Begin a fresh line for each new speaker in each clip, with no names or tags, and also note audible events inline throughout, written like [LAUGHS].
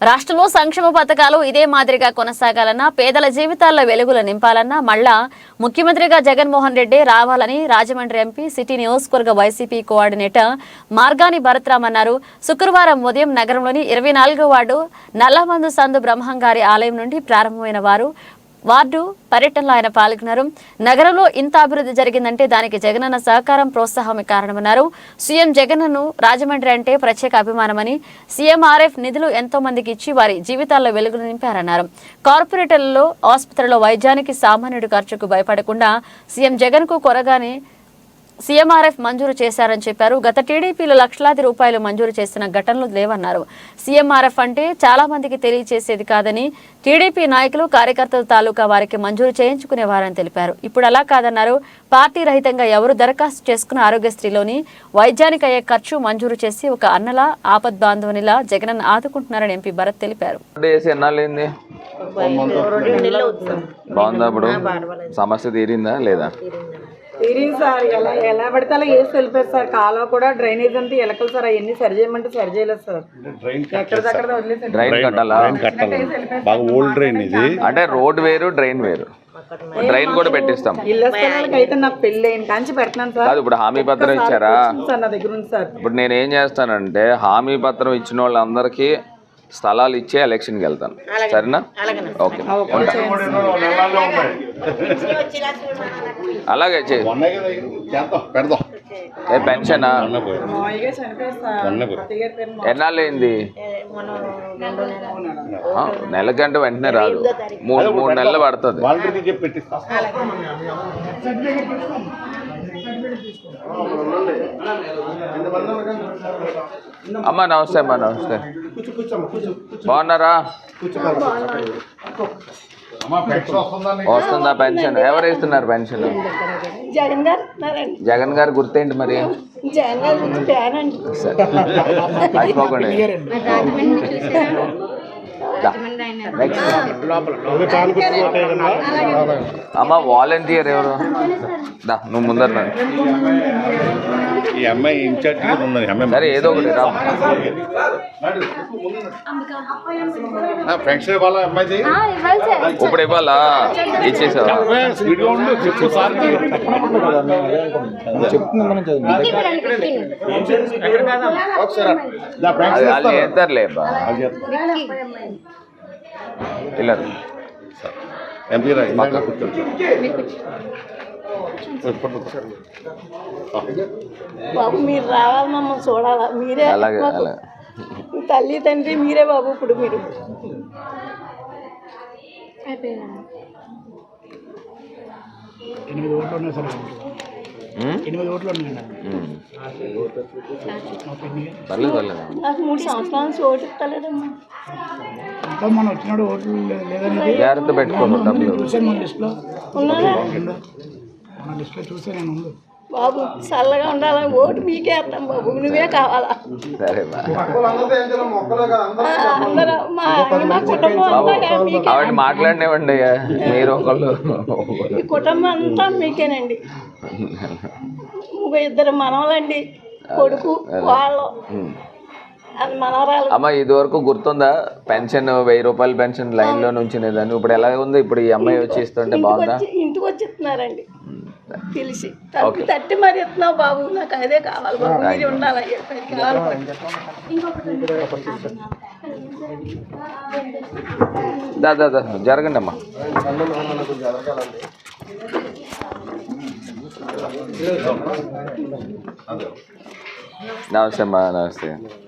రాష్ట్రంలో సంక్షేమ పథకాలు ఇదే మాదిరిగా కొనసాగాలన్నా పేదల జీవితాల్లో వెలుగులు నింపాలన్నా మళ్ళా ముఖ్యమంత్రిగా జగన్మోహన్ రెడ్డి రావాలని రాజమండ్రి ఎంపీ సిటీ నియోజకవర్గ వైసీపీ కోఆర్డినేటర్ మార్గాని భరత్రామ్ అన్నారు శుక్రవారం ఉదయం నగరంలోని ఇరవై నాలుగో వార్డు నల్లమందు సందు బ్రహ్మంగారి ఆలయం నుండి ప్రారంభమైన వారు వార్డు పర్యటనలో ఆయన పాల్గొన్నారు. నగరంలో ఇంత అభివృద్ధి జరిగిందంటే దానికి జగనన్న సహకారం ప్రోత్సాహమే కారణమన్నారు. సీఎం జగన్ను రాజమండ్రి అంటే ప్రత్యేక అభిమానమని సీఎంఆర్ఎఫ్ నిధులు ఎంతో మందికి ఇచ్చి వారి జీవితాల్లో వెలుగులు నింపారన్నారు. కార్పొరేటర్లలో ఆసుపత్రిలో వైద్యానికి సామాన్యుడి ఖర్చుకు భయపడకుండా సీఎం జగన్కు కొరగానే సీఎంఆర్ఎఫ్ మంజూరు చేశారని చెప్పారు. గత టీడీపీలో లక్షలాది రూపాయలు మంజూరు చేసిన ఘటనలు లేవన్నారు. సీఎంఆర్ఎఫ్ అంటే చాలా మందికి తెలియచేసేది కాదని టీడీపీ నాయకులు కార్యకర్తల తాలూకా వారికి మంజూరు చేయించుకునేవారని తెలిపారు. ఇప్పుడు అలా కాదన్నారు. పార్టీ రహితంగా ఎవరు దరఖాస్తు చేసుకున్న ఆరోగ్యశ్రీలోని వైద్యానికి అయ్యే ఖర్చు మంజూరు చేసి ఒక అన్నలా ఆపద్ బాంధవునిలా జగనన్న ఆదుకుంటున్నారని ఎంపీ భరత్ తెలిపారు.
సమస్య తీరిందా లేదా?
తీరింది సార్? ఎలా ఎలా పడితే అలా వేసి వెళ్ళిపోయారు సార్. కాలువ కూడా డ్రైనేజ్ అంతా ఎలకలు సార్. అవన్నీ సరి చేయమంటే సరి చేయలేదు సార్. ఎక్కడిదక్కడ
డ్రైన్ కట్టాలా?
కట్టాలి. బాగా ఓల్డ్ ట్రైన్ ఇది.
అంటే రోడ్ వేరు డ్రైన్ వేరు. డ్రైన్ కూడా పెట్టిస్తాం.
ఇళ్ళ స్థలాలకు అయితే నాకు పెళ్ళి అయిన కాంచి పెడుతున్నాను సార్.
కాదు ఇప్పుడు హామీ పత్రం ఇచ్చారా?
సార్ నా దగ్గర ఉంది సార్.
ఇప్పుడు నేను ఏం చేస్తానంటే హామీ పత్రం ఇచ్చిన వాళ్ళందరికీ స్థలాలు ఇచ్చే ఎలక్షన్కి వెళ్తాను. సరేనా? ఓకే. ఉంటా. అలాగే
పెడదాం.
ఏ పెన్షనా?
మొన్న పోయి.
మామయ్యగా చనిపోయారు సార్
మొన్న పోయి.
అత్తయ్య గారి పేరు మా-
ఎన్నాళ్ళు అయింది ఆ, నెలకంటే వెంటనే రాదు. మూడు మూడు నెలలు పడుతుంది. అమ్మా నమస్తే అమ్మా నమస్తే. బాగున్నారా?
వస్తుందా
పెన్షన్? ఎవరు ఇస్తున్నారు పెన్షన్?
జగన్ గారు
జగన్ గారు గుర్తేంటి మరి. మర్చిపోకండి అమ్మ వాలంటీర్ ఎవరు? దా నువ్వు ముందర.
ఈ అమ్మాయి ఇన్ఛార్జ్
సరే ఏదో ఒకటి రా.
ఇవ్వాలా అమ్మాయిది?
ఇప్పుడు ఇవ్వాలా? ఇచ్చేసావా?
అమ్మాయి స్పీడ్గా
ఇలా
ఎంపీ రా ఇందాక కూర్చోండి.
బాబు మీరు రావాలి మమ్మల్ని చూడాలా? మీరే
అలాగే
తల్లి తండ్రి మీరే బాబు ఇప్పుడు మీరు.
ఎనిమిది ఎనిమిది ఓట్లు
పర్లేదు పర్లేదు.
మూడు సంవత్సరాల నుంచి ఓటు ఇస్తలేదమ్మా.
ఇంకా మనం వచ్చినాడు ఓట్లు లే- లేదనేది.
జాగ్రత్త పెట్టుకోను డబ్బులు.
చూసాను మన లిస్ట్లో.
ఉన్నారా?
మన లిస్ట్లో చూసే నేను ఉంది.
బాబు చల్లగా ఉండాలని ఓటు మీకే వేస్తాం బాబు నువ్వే కావాలా?
సరే
అందరూ మా మా కుటుంబం అంతా మీకే
ఆవిడ మాట్లాడినవ్వండి మీరు ఒకళ్ళు.
ఈ కుటుంబం అంతా మీకేనండి. [LAUGHS] ఇద్దరు మనవలండి కొడుకు వాళ్ళు
అమ్మ ఇది వరకు గుర్తుందా? పెన్షన్ వెయ్యి రూపాయల పెన్షన్ లైన్లో నుంచినేదాన్ని ఇప్పుడు ఎలా ఉంది? ఇప్పుడు ఈ అమ్మాయి వచ్చి ఇస్తుంటే బాగుందా?
ఇంటికి వచ్చి ఇస్తున్నారండి తెలిసి తట్టి తట్టి మరి ఇస్తున్నావు బాబు. నాకు అదే కావాలి బాబు. మీరు ఉండాలి.
దా దా జరగండి అమ్మా. నమస్తే అమ్మా నమస్తే.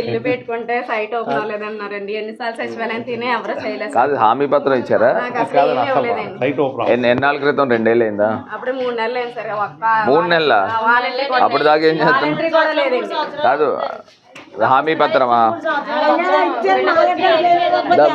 ఇల్లు పెట్టుకుంటే సైట్ ఓపెన్ అవ్వలేదన్నారండి ఎన్నిసార్లు సచివాలయం తినే ఎవరో చేయలేదు.
కాదు హామీ పత్రం ఇచ్చారా? ఎన్నాళ్ళ క్రితం? రెండేళ్ళు అయిందా?
అప్పుడే మూడు నెలలు అయింది సార్ ఒక్క
మూడు నెలల? అప్పుడు దాకా ఏం చేస్తాం? కాదు హామీ పత్రమా?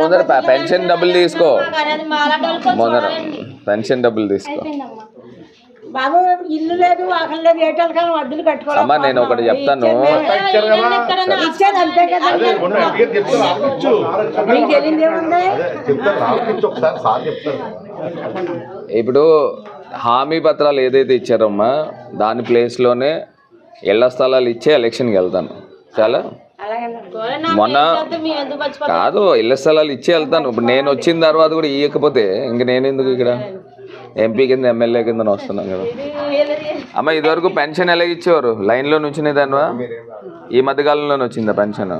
ముందర పెన్షన్ డబ్బులు తీసుకో. ముందర పెన్షన్ డబ్బులు తీసుకో.
బాబు ఇల్లు లేదు లేదు ఏటాలు కానీ అద్దెలు కట్టుకోవాలి
అమ్మా నేను ఒకటి చెప్తాను.
ఇచ్చేది అంతే కదా మీకు తెలియదు ఏముంది
ఇప్పుడు హామీ పత్రాలు ఏదైతే ఇచ్చారమ్మా దాని ప్లేస్లోనే ఇళ్ళ స్థలాలు ఇచ్చే ఎలక్షన్కి వెళ్తాను. చాలా? మొన్న కాదు ఇళ్ళ స్థలాలు ఇచ్చి వెళ్తాను. ఇప్పుడు నేను వచ్చిన తర్వాత కూడా ఇవ్వకపోతే ఇంక నేను ఎందుకు ఇక్కడ? ఎంపీ కింద ఎమ్మెల్యే కింద వస్తున్నాను కదా. అమ్మ ఇదివరకు పెన్షన్ ఎలా ఇచ్చేవారు? లైన్లో నుంచునే దానివా? ఈ మధ్యకాలంలోనే వచ్చిందా పెన్షన్.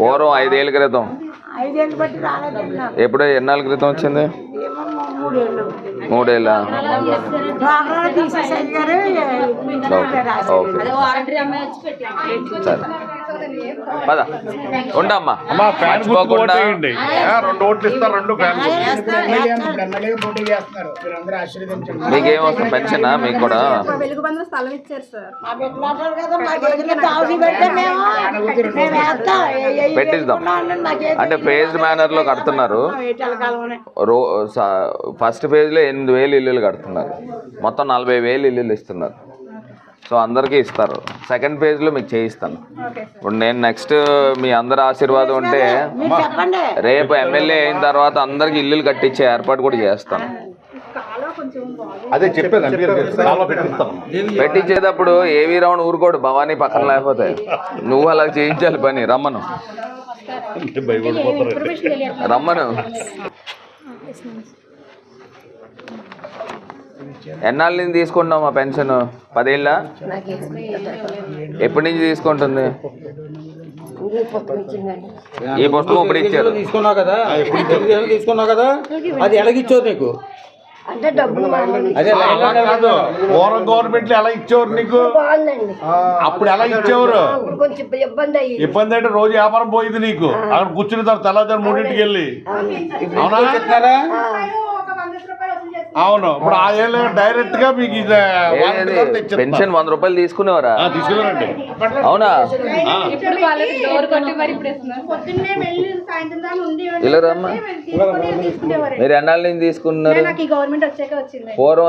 పూర్వం ఐదేళ్ళ క్రితం. ఎప్పుడో ఎన్నాళ్ళ క్రితం వచ్చింది?
మూడేళ్ళు
ఓకే. సరే. పద. ఉండమ్మా.
అమ్మా ఫ్యాన్ గుర్తు
మర్చిపోకుండా.
రెండు ఓట్లు ఇస్తారు రెండు
మీకేం వస్తుంది పెన్షనా? మీకు కూడా? పెట్టిద్దాం. అంటే ఫేజ్ మేనర్లో కడుతున్నారు. రో ఫస్ట్ ఫేజ్లో ఎనిమిది వేలు ఇల్లులు కడుతున్నారు. మొత్తం నలభై వేలు ఇల్లులు ఇస్తున్నారు. సో అందరికీ ఇస్తారు. సెకండ్ ఫేజ్లో మీకు చేయిస్తాను. ఇప్పుడు నేను నెక్స్ట్ మీ అందరి ఆశీర్వాదం ఉంటే రేపు ఎమ్మెల్యే అయిన తర్వాత అందరికి ఇల్లులు కట్టించే ఏర్పాటు కూడా చేస్తాను.
అదే పెట్టిస్తాను.
పెట్టించేటప్పుడు ఏవి రౌండ్ ఊరుకోడు భవానీ పక్కన లేకపోతే. నువ్వు అలా చేయించాలి పని రమ్మను. రమ్మను. ఎన్నాళ్ళ నుంచి తీసుకుంటున్నావు మా పెన్షన్? పదేళ్ళ? ఎప్పటి నుంచి తీసుకుంటుంది? ఈ పుస్తకం ఇప్పుడు ఇచ్చారు.
తీసుకున్నావు కదా? తీసుకున్నావు కదా? అది ఎలాగిచ్చారు నీకు?
అంటే డబ్బులు
పూర్వం గవర్నమెంట్ ఎలా ఇచ్చేవారు నీకు? అప్పుడు ఎలా ఇచ్చేవారు?
కొంచెం ఇబ్బంది అయ్యి
ఇబ్బంది అంటే రోజు వ్యాపారం పోయింది నీకు. అక్కడ కూర్చుని తర్వాత తెల్లదారు మూడింటికి వెళ్ళి. అవునా. అవును. ఇప్పుడు ఆ ఏళ్ళు డైరెక్ట్గా మీకు?
పెన్షన్ వంద రూపాయలు తీసుకునేవారా?
తీసుకున్నారండి.
అవునా? ఇలా రమ్మా మీరు ఎన్నాళ్ళ తీసుకున్నారు?
నాకు ఈ గవర్నమెంట్ వచ్చాక వచ్చింది.
పూర్వం